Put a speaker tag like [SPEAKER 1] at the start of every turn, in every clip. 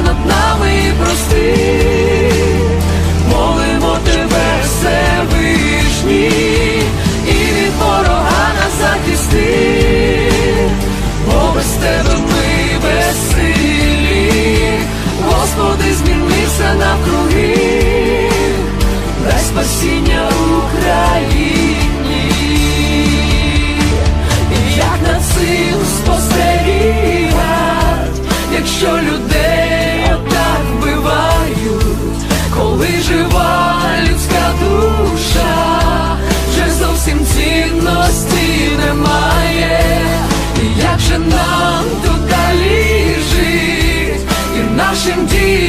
[SPEAKER 1] над нами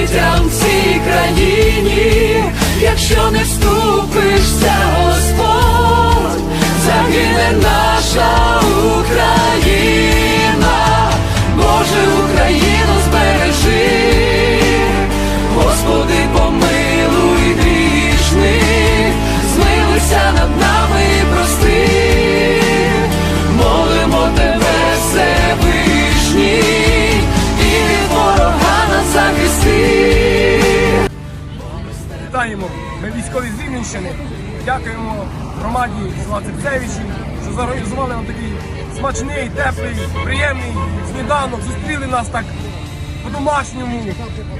[SPEAKER 1] дітям в цій країні, якщо не вступишся,
[SPEAKER 2] Вітаємо! Ми військові з Рівненщини. Дякуємо громаді села Цепцевичі, що зорганізували нам такий смачний, теплий, приємний сніданок. Зустріли нас так по-домашньому,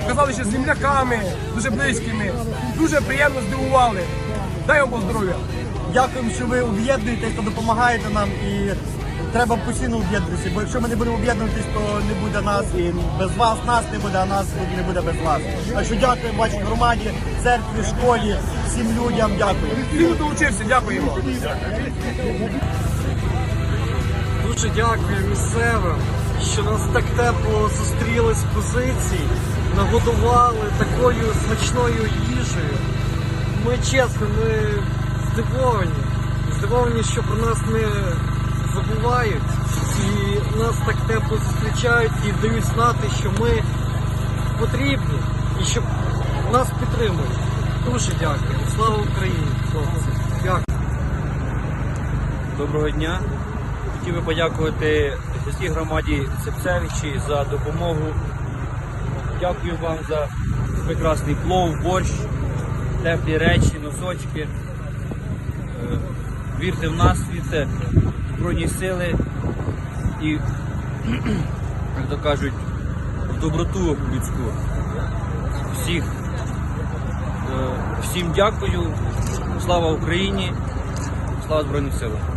[SPEAKER 2] казали, що з земляками, дуже близькими. Дуже приємно здивували. Дай вам здоров'я!
[SPEAKER 3] Дякуємо, що ви об'єднуєтесь та допомагаєте нам і треба постійно об'єднуватися, бо якщо ми не будемо об'єднуватись, то не буде нас і без вас нас не буде, а нас не буде без вас. Так що дякуємо вашій громаді, церкві, школі, всім людям. Дякую.
[SPEAKER 2] Хто долучився, дякуємо.
[SPEAKER 4] Дуже дякую місцевим, що нас так тепло зустріли з позицій, нагодували такою смачною їжею. Ми чесно, ми здивовані. Здивовані, що про нас не забувають і нас так тепло зустрічають і дають знати, що ми потрібні і що нас підтримують. Дуже дякую. Слава Україні, хлопці. Дякую.
[SPEAKER 5] Доброго дня. Хотів би подякувати сільській громаді Цепцевичі за допомогу. Дякую вам за прекрасний плов, борщ, теплі речі, носочки. Вірте в нас, вірте в Збройні сили і, як то кажуть, в доброту людську. Всіх, е, всім дякую. Слава Україні! Слава Збройним силам!